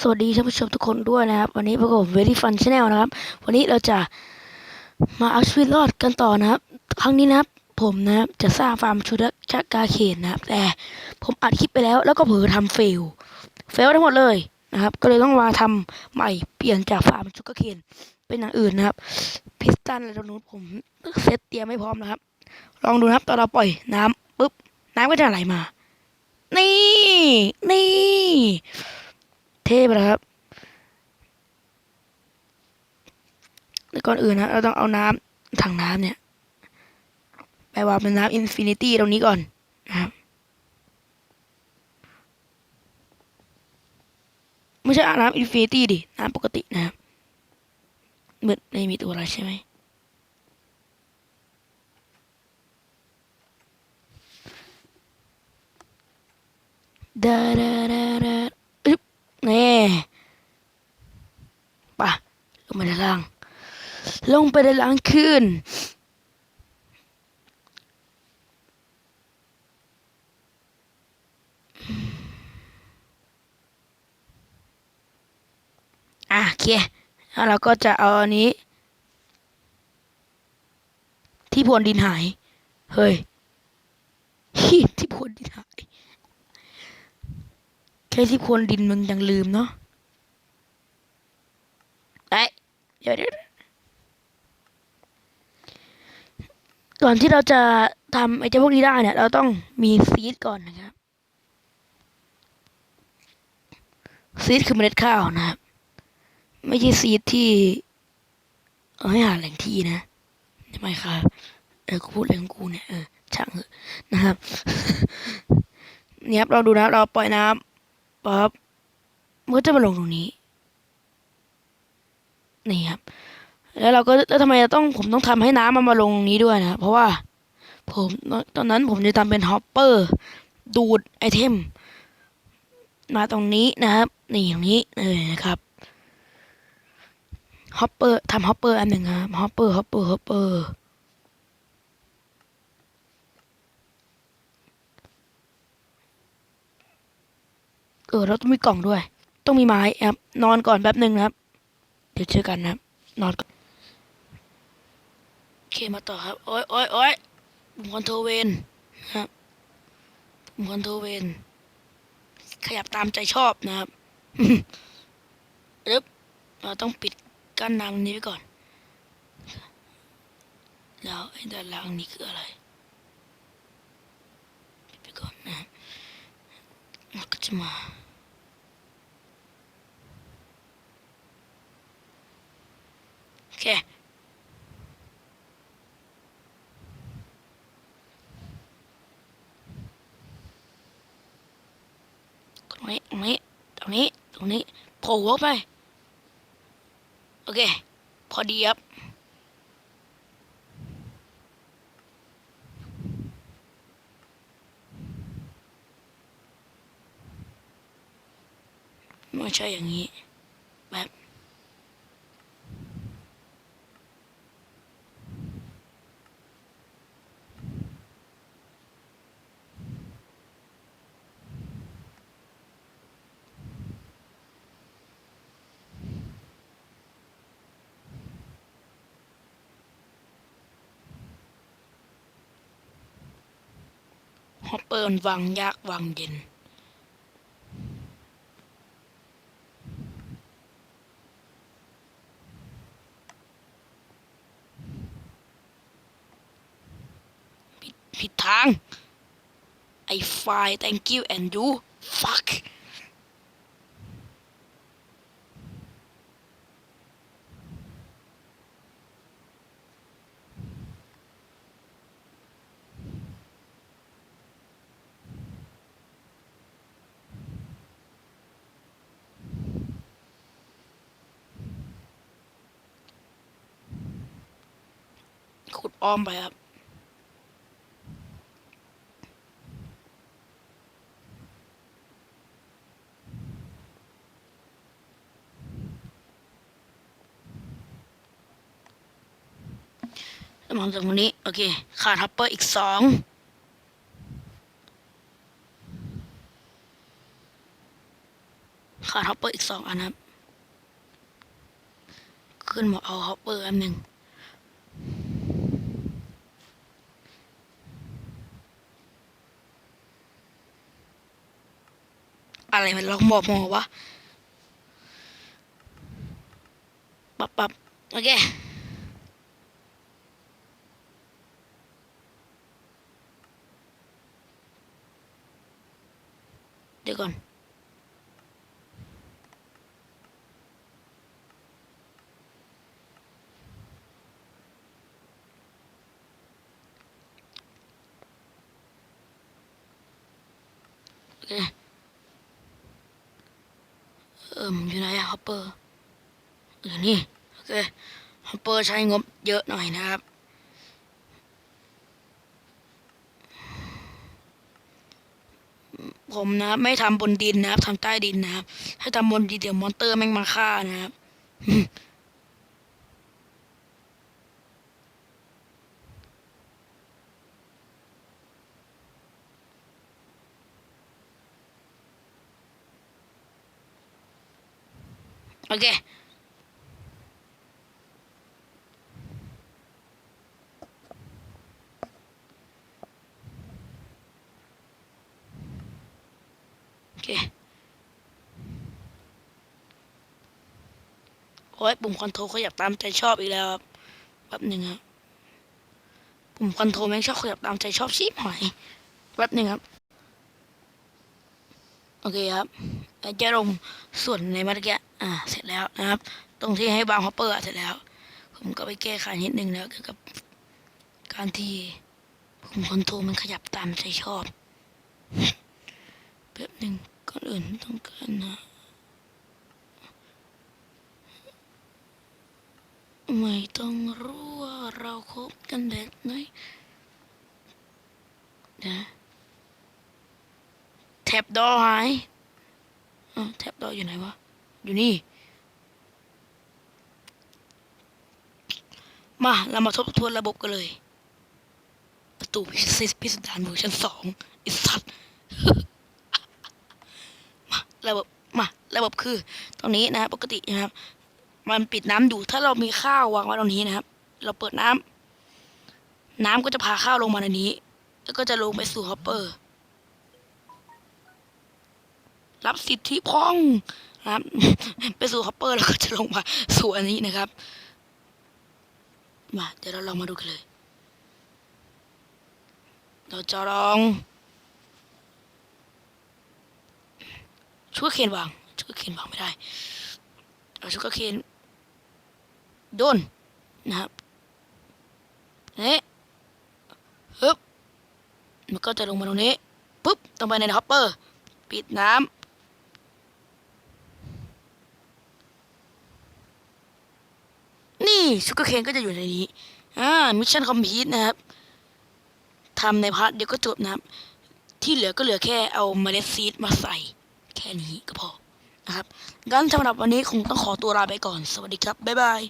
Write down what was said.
สวัสดีท่านผู้ชมทุกคนด้วยนะครับ วันนี้พบกับ Very Fun Channel นะครับ วันนี้เราจะมาเอาชีวิตรอดกันต่อนะครับ ครั้งนี้นะครับ ผมนะครับจะสร้างฟาร์มชุดชักกาเขนนะครับ แต่ผมอัดคลิปไปแล้วแล้วก็เผลอทำเฟล เฟลทั้งหมดเลยนะครับ ก็เลยต้องมาทำใหม่เปลี่ยนจากฟาร์มชุดกาเขนเป็นอย่างอื่นนะครับ พิสตันอะไรตรงนู้นผมเซตเตรียมไม่พร้อมนะครับ ลองดูนะครับตอนเราปล่อยน้ำปุ๊บน้ำก็จะไหลมา นี่นี่ เทพนะครับแต่ก่อนอื่นนะเราต้องเอาน้ำถังน้ำเนี่ย ไปวางเป็นน้ำอินฟินิตี้ตรงนี้ก่อนนะครับไม่ใช่น้ำอินฟินิตี้ดิน้ำปกตินะครับเหมือนไม่มีตัวอะไรใช่ไหมดาดาดาดา นี่ปะลงมาด้านล่าง ลงไปด้านล่างขึ้นอะโอเคแล้วเราก็จะเอาอันนี้ ที่พวนดินหาย เฮ้ยที่พวนดินหาย ค่ที่พวนดินมึงยังลืมเนาะไอ้ยเดี๋ยวเดี๋ยวก่อนที่เราจะทำไอ้เจ้าพวกนี้ได้เนี่ย เราต้องมีซีดก่อนนะครับ ซีดคือเมล็ดข้าวนะครับ ไม่ใช่ซีดที่เออให้หาแหล่งที่นะทำไมครับเออกูพูดเรื่องกูเนี่ยเออช่างเถอะนะครับ เนี่ยครับเราดูนะเราปล่อยน้ำ ปั๊บมันก็จะมาลงตรงนี้ นี่ครับ แล้วเราก็แล้วทำไมเราต้องผมต้องทำให้น้ำมันมาลงตรงนี้ด้วยนะครับเพราะว่า ผมตอนนั้นผมจะทำเป็นฮอปเปอร์ ดูดไอเทม มาตรงนี้นะครับ นี่ตรงนี้เลยนะครับฮอปเปอร์ทำฮอปเปอร์อันหนึ่งครับฮอปเปอร์ฮอปเปอร์ฮอปเปอร์เออเราต้องมีกล่องด้วย ต้องมีไม้ครับนอนก่อนแป๊บหนึ่งนะครับ เดี๋ยวเจอกันนะครับ นอนก่อนโอเคมาต่อครับโอ้ยโอ้ยโอ้ยปุ่มคอนโทรเวนนะครับปุ่มคอนโทรเวนขยับตามใจชอบนะครับปึ๊บเราต้องปิดกั้นน้ำนี้ไว้ก่อน แล้วไอ้ด้านล่างนี้คืออะไรไปก่อนนะครับแล้วก็จะมา โอเค ตรงนี้ตรงนี้ตรงนี้ตรงนี้โผล่หัวไป โอเค พอดีครับไม่ใช่อย่างนี้แบบ ฮอปเปอร์มันวางยากวางเย็น ผิดผิดทาง ไอไฟ thank you and you fuck ขุดอ้อมไปครับแล้วมองจากตรงนี้ โอเค ขาดฮัปเปอร์อีกสองขาดฮอปเปอร์อีกสองอันครับ ขึ้นมาเอาฮอปเปอร์อันหนึ่ง อะไรมันลองบอกหมอวะปับปับโอเคเดี๋ยวก่อนโอเค เอิ่ม อยู่ไหนอะฮอปเปอร์อยู่นี่โอเคฮอปเปอร์ใช้งบเยอะหน่อยนะครับ ผมนะไม่ทำบนดินนะครับทำใต้ดินนะครับถ้าทำบนดินเดี๋ยวมอนเตอร์แม่งมาฆ่านะครับ โอเคโอเคโอ้ยปุ่มคอนโทรลขยับตามใจชอบอีกแล้วครับแป๊บหนึ่งครับปุ่มคอนโทรลแม่งชอบขยับตามใจชอบชิบหายแป๊บหนึ่งครับ โอเคครับจะลงส่วนในเมื่อกี้ อ่าเสร็จแล้วนะครับ ตรงที่ให้บางฮอปเปอร์เสร็จแล้ว ผมก็ไปแก้ไขนิดนึงแล้วเกี่ยวกับการที่ปุ่มคอนโทรลมันขยับตามใจชอบแป๊บหนึ่งก่อนอื่นต้องการนะไม่ต้องรู้ว่าเราคบกันแบบไหนนะแท็บดอหายอ้าวแท็บดออยู่ไหนวะ อยู่นี่ มา เรามาทบทวนระบบกันเลย ประตูพิเศษพิสดารเวอร์ชันสองอิสัตว์มาระบบมาระบบคือ ตรงนี้นะปกตินะครับ มันปิดน้ำอยู่ถ้าเรามีข้าววางไว้ตรงนี้นะครับ เราเปิดน้ำน้ำก็จะพาข้าวลงมาในนี้ แล้วก็จะลงไปสู่ฮอปเปอร์ รับสิทธิพ้อง ครับ ไปสู่ฮอปเปอร์แล้วก็จะลงมาสู่อันนี้นะครับ มาเดี๋ยวเราลองมาดูกันเลย เราจะลอง ช่วยเคนวางช่วยเคนวางไม่ได้เอาช่วยเคนโดนนะครับนี่ฮึบมันก็จะลงมาตรงนี้ปุ๊บตรงไปในฮอปเปอร์ ปิดน้ำ นี่ ชูกเกอร์เคนก็จะอยู่ในนี้อ่ามิชชั่นคอมพิวต์นะครับทำในพาร์ทเดียวก็จบนะครับ ที่เหลือก็เหลือแค่เอาเมล็ดซีดมาใส่ แค่นี้ก็พอนะครับงั้นสำหรับวันนี้คงต้องขอตัวลาไปก่อน สวัสดีครับ บ๊ายบาย